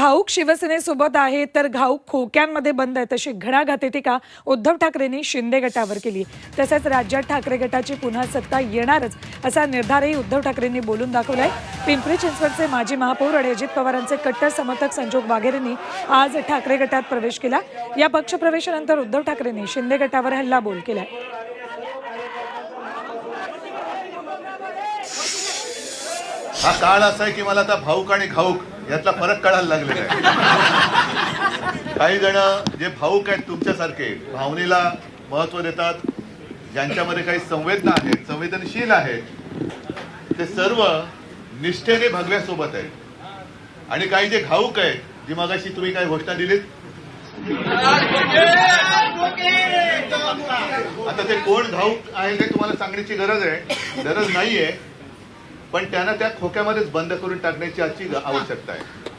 भाऊक शिवसेनेसोबत आहे तर घाऊक खोक्यांमध्ये बंद आहे. तशी घणाघाती टीका उद्धव ठाकरेंनी शिंदे गटावर केली तसेच राज्यात ठाकरे गटाची पुन्हा सत्ता येणारच असा निर्धारही उद्धव ठाकरेंनी बोलून दाखवलाय. पिंपरी चिंचवडचे माजी महापौर आणि अजित पवारांचे कट्टर समर्थक संजोग वाघेरेंनी आज ठाकरे गटात प्रवेश केला. या पक्षप्रवेशानंतर उद्धव ठाकरेंनी शिंदे गटावर हल्ला बोल केलाय. हा काळ असा आहे की मला आता भाऊक आणि घाऊक यातला फरक कळायला लागलेला आहे काही जण जे भाऊक आहेत तुमच्यासारखे भावनेला महत्त्व देतात ज्यांच्यामध्ये काही संवेदना आहेत संवेदनशील आहेत ते सर्व निष्ठेने भगव्यासोबत आहेत. आणि काही जे घाऊक आहेत जी मगाशी तुम्ही काही घोषणा दिलीत? आता ते कोण घाऊक आहे ते तुम्हाला सांगण्याची गरज आहे. गरज नाहीये. पण त्यांना त्या खोक्यामध्येच बंद करून टाकण्याची आजची आवश्यकता आहे.